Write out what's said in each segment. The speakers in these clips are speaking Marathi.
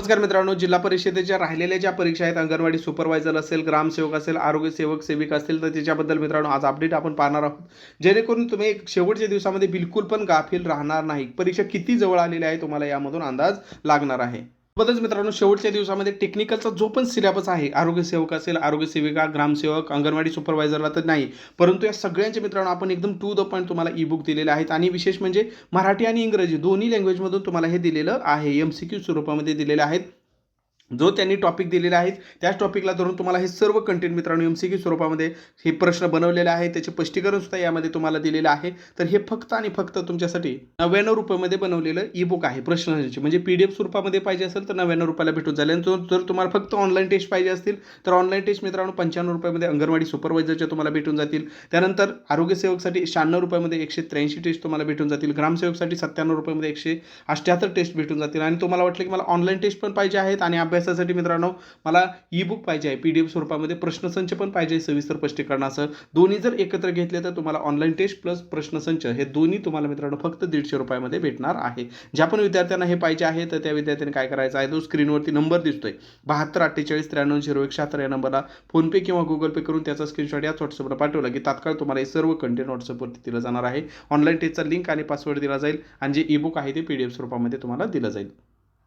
नमस्कार मित्रांनो जिल्हा परिषदेच्या राहिलेल्या ज्या परीक्षा आहेत अंगणवाडी सुपरवायझर असेल ग्रामसेवक असेल आरोग्य सेवक सेविका असतील तर त्याच्याबद्दल मित्रांनो आज अपडेट आपण पाहणार आहोत. जेणेकरून तुम्ही एक शेवटच्या दिवसामध्ये बिलकुल पण गाफील राहणार नाही. परीक्षा किती जवळ आलेली आहे तुम्हाला यामधून अंदाज लागणार आहे. सोबतच मित्रांनो शेवटच्या दिवसामध्ये टेक्निकलचा जो पण सिलेबस आहे आरोग्य सेवक असेल आरोग्य सेविका ग्रामसेवक अंगणवाडी सुपरवायझरला तर नाही. परंतु या सगळ्यांचे मित्रांनो आपण एकदम टू द पॉईंट तुम्हाला ई बुक दिलेले आहेत. आणि विशेष म्हणजे मराठी आणि इंग्रजी दोन्ही लँग्वेजमधून तुम्हाला हे दिलेलं आहे. एम सी क्यू स्वरूपामध्ये दिलेले आहेत. जो त्यांनी टॉपिक दिलेला आहे त्याच टॉपिकला धरून तुम्हाला हे सर्व कंटेंट मित्रांनो एम सी क्यू स्वरूपामध्ये हे प्रश्न बनवलेले आहे त्याचे स्पष्टीकरण सुद्धा यामध्ये तुम्हाला दिलेलं आहे. तर हे फक्त आणि फक्त तुमच्यासाठी नव्याण्णव रुपयामध्ये बनवलेलं ई बुक आहे प्रश्नांचे म्हणजे पी डी एफ स्वरूपामध्ये पाहिजे असेल तर नव्याण्णव रुपयाला भेटून जाईल. आणि जो- जर तुम्हाला फक्त ऑनलाईन टेस्ट पाहिजे असतील तर ऑनलाईन टेस्ट मित्रांनो पंच्याण्णव रुपयामध्ये अंगणवाडी सुपरवायझरच्या तुम्हाला भेटून जातील. त्यानंतर आरोग्यसेवकसाठी शहाण्णव रुपयामध्ये एकशे त्र्याऐंशी टेस्ट तुम्हाला भेटून जातील. ग्रामसेवकसाठी सत्त्याण्णव रुपयामध्ये एकशे अठ्ठ्याहत्तर टेस्ट भेटून जातील. आणि तुम्हाला वाटलं की मला ऑनलाईन टेस्ट पण पाहिजे आहेत आणि अभ्यास अभ्यासासाठी मित्रांनो मला ई बुक पाहिजे आहे. पी डी एफ स्वरूपामध्ये प्रश्नसंच पण पाहिजे आहे सविस्तर स्पष्टीकरणासह. दोन्ही जर एकत्र घेतले तर तुम्हाला ऑनलाईन टेस्ट प्लस प्रश्नसंच हे दोन्ही तुम्हाला मित्रांनो फक्त दीडशे रुपयामध्ये भेटणार आहे. ज्या पण विद्यार्थ्यांना हे पाहिजे आहे तर त्या विद्यार्थ्यांनी काय करायचं आहे? तो स्क्रीनवरती नंबर दिसतोय. बहात्तर अठ्ठेचाळीस त्र्याण्णव झिरो एक शहात्तर या नंबरला फोनपे किंवा गुगल पे करून त्याचा स्क्रीनशॉट याच व्हॉट्सअपला पाठवला की तात्काळ तुम्हाला हे सर्व कंटेंट व्हॉट्सअपवरती दिलं जाणार आहे. ऑनलाईन टेस्टचा लिंक आणि पासवर्ड दिला जाईल आणि जे ई बुक आहे ते पी डी एफ स्वरूपामध्ये तुम्हाला दिलं जाईल.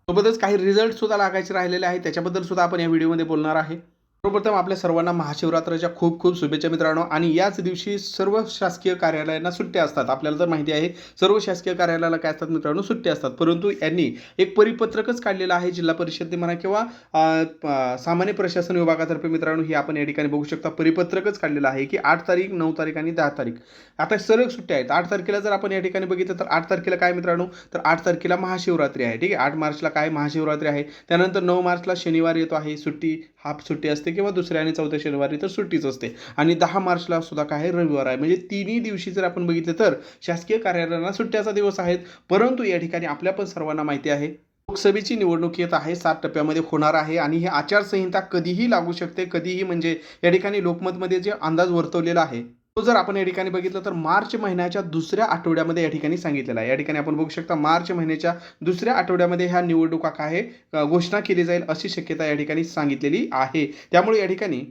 सोबतच काही रिझल्ट सुद्धा लागायचे राहिलेले आहेत. त्याच्याबद्दल सुद्धा आपण या व्हिडिओमध्ये बोलणार आहे. सर्वप्रथम आपल्या सर्वांना महाशिवरात्राच्या खूप खूप शुभेच्छा मित्रांनो. आणि याच दिवशी सर्व शासकीय कार्यालयांना सुट्ट्या असतात. आपल्याला तर माहिती आहे सर्व शासकीय कार्यालयाला काय असतात मित्रांनो? सुट्ट्या असतात. परंतु यांनी एक परिपत्रकच काढलेलं आहे जिल्हा परिषदने म्हणा किंवा सामान्य प्रशासन विभागातर्फे मित्रांनो ही आपण या ठिकाणी बघू शकता. परिपत्रकच काढलेलं आहे की आठ तारीख नऊ तारीख आणि दहा तारीख. आता सरळ सुट्ट्या आहेत. आठ तारखेला जर आपण या ठिकाणी बघितलं तर आठ तारखेला काय मित्रांनो? तर आठ तारखेला महाशिवरात्री आहे. ठीक आहे? आठ मार्चला काय महाशिवरात्री आहे? त्यानंतर नऊ मार्चला शनिवार येतो आहे. सुट्टी हाफ सुट्टी असते किंवा दुसऱ्या आणि चौथ्या शनिवारी तर सुट्टीच असते. आणि दहा मार्चला सुद्धा काय रविवार आहे. म्हणजे तिन्ही दिवशी जर आपण बघितलं तर शासकीय कार्यालयांना सुट्ट्याचा दिवस आहेत. परंतु या ठिकाणी आपल्या पण सर्वांना माहिती आहे. लोकसभेची निवडणूक येत आहे. सात टप्प्यामध्ये होणार आहे. आणि ही आचारसंहिता कधीही लागू शकते. कधीही म्हणजे या ठिकाणी लोकमतमध्ये जे अंदाज वर्तवलेला आहे. तो जर आपण या ठिकाणी बघितलं तर मार्च महिन्याच्या दुसऱ्या आठवड्यामध्ये या ठिकाणी सांगितलेला आहे. या ठिकाणी आपण बघू शकता मार्च महिन्याच्या दुसऱ्या आठवड्यामध्ये ह्या निवडणुका काय आहे घोषणा केली जाईल अशी शक्यता या ठिकाणी सांगितलेली आहे. त्यामुळे या ठिकाणी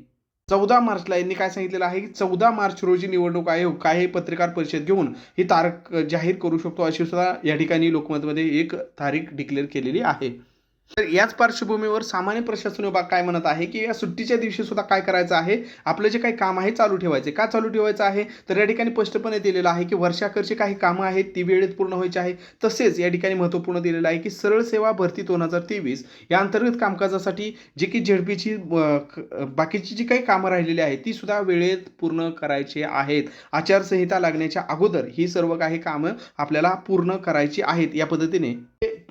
चौदा मार्चला यांनी काय सांगितलेलं आहे की चौदा मार्च रोजी निवडणूक आयोग काय हे पत्रकार परिषद घेऊन ही तारीख जाहीर करू शकतो अशी सुद्धा या ठिकाणी लोकमतमध्ये एक तारीख डिक्लेअर केलेली आहे. तर याच पार्श्वभूमीवर सामान्य प्रशासन विभाग काय म्हणत आहे की या सुट्टीच्या दिवशी सुद्धा काय करायचं आहे? आपलं जे काही काम आहे चालू ठेवायचे का चालू ठेवायचं आहे? तर या ठिकाणी स्पष्टपणे दिलेलं आहे की वर्षाकरची काही कामं आहेत ती वेळेत पूर्ण व्हायची आहे. तसेच या ठिकाणी महत्त्वपूर्ण दिलेलं आहे की सरळ सेवा भरती दोन हजार तेवीस या अंतर्गत कामकाजासाठी जी की झेडपीची बाकीची जी काही कामं राहिलेली आहेत ती सुद्धा वेळेत पूर्ण करायची आहेत. आचारसंहिता लागण्याच्या अगोदर ही सर्व काही कामं आपल्याला पूर्ण करायची आहेत या पद्धतीने.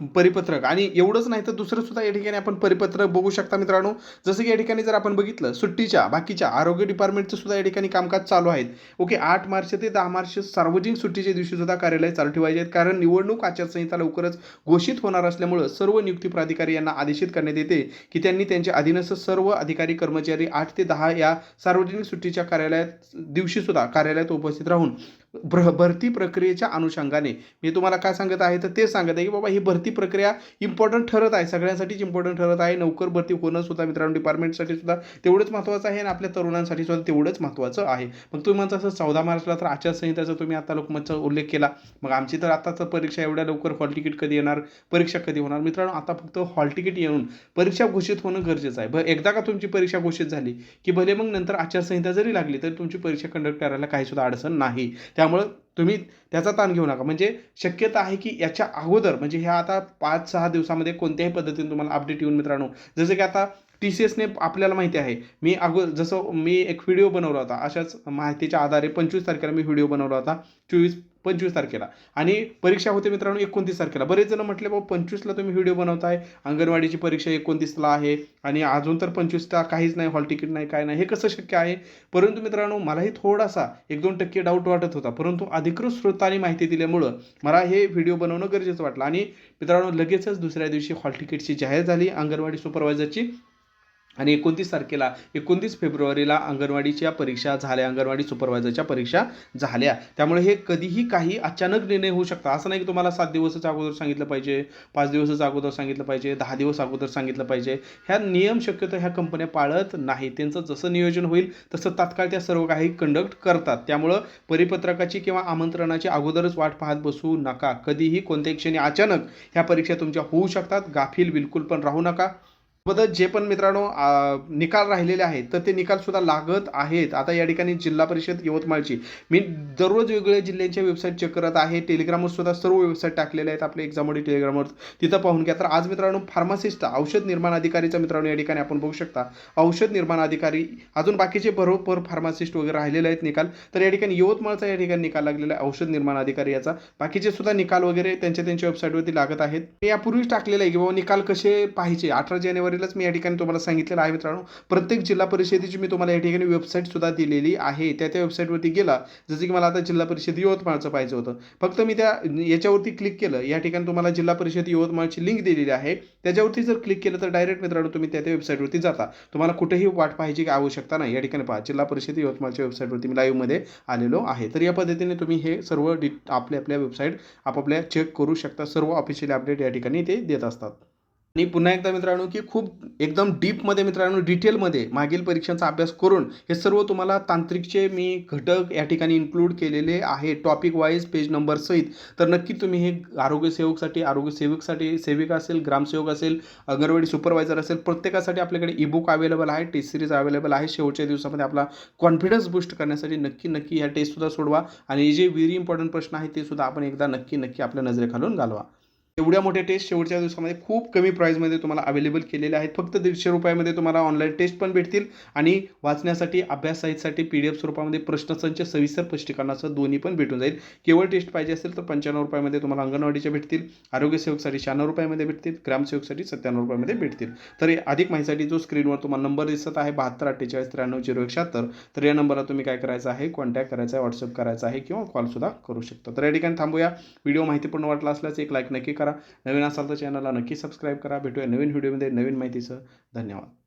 परिपत्रक. आणि एवढंच नाही तर दुसरं सुद्धा या ठिकाणी आपण परिपत्रक बघू शकता मित्रांनो. जसं की या ठिकाणी जर आपण बघितलं सुट्टीच्या बाकीच्या आरोग्य डिपार्टमेंटचं सुद्धा या ठिकाणी कामकाज चालू आहेत. ओके आठ मार्च ते दहा मार्च सार्वजनिक सुट्टीच्या दिवशी सुद्धा कार्यालय चालू ठेवायचे आहेत. कारण निवडणूक आचारसंहिता लवकरच घोषित होणार असल्यामुळं सर्व नियुक्ती प्राधिकारी यांना आदेशित करण्यात येते की त्यांनी त्यांच्या अधीनस्थ सर्व अधिकारी कर्मचारी आठ ते दहा या सार्वजनिक सुट्टीच्या कार्यालयात दिवशी सुद्धा कार्यालयात उपस्थित राहून भ्र भरती प्रक्रियेच्या अनुषंगाने. मी तुम्हाला काय सांगत आहे तर ते सांगत आहे की बाबा ही भरती प्रक्रिया इम्पॉर्टंट ठरत आहे. सगळ्यांसाठीच इम्पॉर्टंट ठरत आहे. लवकर भरती होणं सुद्धा मित्रांनो डिपार्टमेंटसाठी सुद्धा तेवढंच महत्त्वाचं आहे आणि आपल्या तरुणांसाठी सुद्धा तेवढंच महत्त्वाचं आहे. मग तुम्ही म्हणता असं चौदा मार्चला तर आचारसंहिताचा तुम्ही आता लोकमतचा उल्लेख केला. मग आमची तर आताच परीक्षा एवढ्या लवकर हॉल तिकीट कधी येणार? परीक्षा कधी होणार? मित्रांनो आता फक्त हॉल तिकीट येऊन परीक्षा घोषित होणं गरजेचं आहे. ब एकदा का तुमची परीक्षा घोषित झाली की भले मग नंतर आचारसंहिता जरी लागली तर तुमची परीक्षा कंडक्ट करायला काही सुद्धा अडचण नाही. त्यामुळं तुम्ही त्याचा ताण घेऊ नका. म्हणजे शक्यता आहे की याच्या अगोदर म्हणजे ह्या आता पाच सहा दिवसामध्ये कोणत्याही पद्धतीने तुम्हाला अपडेट येऊन मित्रांनो जसं की आता टी सी एसने आपल्याला माहिती आहे. मी अगो जसं मी एक व्हिडिओ बनवला होता अशाच माहितीच्या आधारे पंचवीस तारखेला मी व्हिडिओ बनवला होता चोवीस पंचवीस तारखेला. आणि परीक्षा होते मित्रांनो एकोणतीस तारखेला. बरेच जण म्हटले बाबा पंचवीसला तुम्ही व्हिडिओ बनवताय अंगणवाडीची परीक्षा एकोणतीसला आहे आणि अजून तर पंचवीसला काहीच नाही हॉल तिकीट नाही काय नाही. हे कसं शक्य आहे? परंतु मित्रांनो मलाही थोडासा एक दोन टक्के डाऊट वाटत होता. परंतु अधिकृत स्रोतांनी माहिती दिल्यामुळं मला हे व्हिडिओ बनवणं गरजेचं वाटलं. आणि मित्रांनो लगेचच दुसऱ्या दिवशी हॉल तिकीटची जाहीर झाली. अंगणवाडी सुपरवायझरची आणि एकोणतीस तारखेला एकोणतीस फेब्रुवारीला अंगणवाडीच्या परीक्षा झाल्या अंगणवाडी सुपरवायझरच्या परीक्षा झाल्या. त्यामुळे हे कधीही काही अचानक निर्णय होऊ शकता असं नाही की तुम्हाला सात दिवसच अगोदर सांगितलं पाहिजे पाच दिवसाच्या अगोदर सांगितलं पाहिजे दहा दिवस अगोदर सांगितलं पाहिजे. ह्या नियम शक्यतो ह्या कंपन्या पाळत नाही. त्यांचं जसं नियोजन होईल तसं तात्काळ त्या सर्व काही कंडक्ट करतात. त्यामुळं परिपत्रकाची किंवा आमंत्रणाची अगोदरच वाट पाहत बसू नका. कधीही कोणत्याही क्षणी अचानक ह्या परीक्षा तुमच्या होऊ शकतात. गाफील बिलकुल पण राहू नका. सोबतच जे पण मित्रांनो निकाल राहिलेले आहेत तर ते निकाल सुद्धा लागत आहेत. आता या ठिकाणी जिल्हा परिषद यवतमाळची. मी दररोज वेगवेगळ्या जिल्ह्यांच्या वेबसाईट चेक करत आहे. टेलिग्रामवर सुद्धा सर्व वेबसाईट टाकलेल्या आहेत आपल्या एक्झाममध्ये टेलिग्रामवर तिथं पाहून घ्या. तर आज मित्रांनो फार्मासिस्ट औषध निर्माण अधिकारीचा मित्रांनो या ठिकाणी आपण बघू शकता. औषध निर्माण अधिकारी अजून बाकीचे बरोबर फार्मासिस्ट वगैरे राहिलेले आहेत निकाल. तर या ठिकाणी यवतमाळचा या ठिकाणी निकाल लागलेला आहे औषध निर्माण अधिकारी याचा. बाकीचे सुद्धा निकाल वगैरे त्यांच्या त्यांच्या वेबसाईटवरती लागत आहेत. मी यापूर्वीच टाकलेलं आहे की बाबा निकाल कसे पाहिजे अठरा जानेवारी जानेवारीलाच मी या ठिकाणी तुम्हाला सांगितलेलं आहे मित्रांनो. प्रत्येक जिल्हा परिषदेची मी तुम्हाला या ठिकाणी वेबसाईट सुद्धा दिलेली आहे. त्या त्या वेबसाईटवरती गेला जसं की मला आता जिल्हा परिषद यवतमाळचं पाहिजे होतं. फक्त मी त्या याच्यावरती क्लिक केलं या ठिकाणी तुम्हाला जिल्हा परिषद यवतमाळची लिंक दिलेली आहे. त्याच्यावरती जर क्लिक केलं तर डायरेक्ट मित्रांनो तुम्ही त्या त्या वेबसाईटवरती जाता. तुम्हाला कुठेही वाट पाहिजे की आवश्यकता नाही. या ठिकाणी पहा जिल्हा परिषद यवतमाळच्या वेबसाईटवरती मी लाईव्हमध्ये आलेलो आहे. तर या पद्धतीने तुम्ही हे सर्व डि आपल्या आपल्या वेबसाईट आपापल्या चेक करू शकता. सर्व ऑफिशियल अपडेट या ठिकाणी ते देत असतात. आणि पुन्हा एकदा मित्रांनो की खूप एकदम डीपमध्ये मित्रांनो डिटेलमध्ये मागील परीक्षांचा अभ्यास करून हे सर्व तुम्हाला तांत्रिकचे मी घटक या ठिकाणी इन्क्लूड केलेले आहे टॉपिक वाईज पेज नंबर सहित. तर नक्की तुम्ही हे आरोग्यसेवकसाठी आरोग्यसेवकसाठी सेविका असेल ग्रामसेवक असेल अंगणवाडी सुपरवायझर असेल प्रत्येकासाठी आपल्याकडे ई बुक अवेलेबल आहे टेस्ट सिरीज अवेलेबल आहे. शेवटच्या दिवसामध्ये आपला कॉन्फिडन्स बूस्ट करण्यासाठी नक्की नक्की ह्या टेस्टसुद्धा सोडवा. आणि जे व्हेरी इम्पॉर्टंट प्रश्न आहे ते सुद्धा आपण एकदा नक्की नक्की आपल्या नजरेखालून घालवा. एवढ्या मोठ्या टेस्ट शेवटच्या दिवसामध्ये खूप कमी प्राईजमध्ये तुम्हाला अवेलेबल केलेले आहेत. फक्त दीडशे रुपयामध्ये तुम्हाला ऑनलाईन टेस्ट पण भेटतील आणि वाचण्यासाठी अभ्यास साहित्यासाठी पी डी एफ स्वरूपामध्ये प्रश्नसंच सविस्तर स्पष्टीकरणाचं दोन्ही पण भेटून जाईल. केवळ टेस्ट पाहिजे असेल तर पंच्याण्णव रुपयामध्ये तुम्हाला अंगणवाडीच्या भेटतील आरोग्यसेवकसाठी शहाण्णव रुपयामध्ये भेटतील ग्रामसेवकसाठी सत्त्याण्णव रुपयामध्ये भेटतील. तर अधिक माहितीसाठी जो स्क्रीनवर तुम्हाला नंबर दिसत आहे बहात्तर अठ्ठेचाळीस त्र्याण्णव झिरो एकशहात्तर तर या नंबरला तुम्ही काय करायचं आहे कॉन्टॅक्ट करायचा आहे व्हॉट्सअप करायचा आहे किंवा कॉलसुद्धा करू शकता. तर या ठिकाणी थांबूया. व्हिडिओ माहितीपूर्ण वाटला असल्यास एक लाईक नक्की करा. नवीन असाल तर चॅनलला नक्की सबस्क्राईब करा. भेटूया नवीन व्हिडिओमध्ये नवीन माहितीसह धन्यवाद.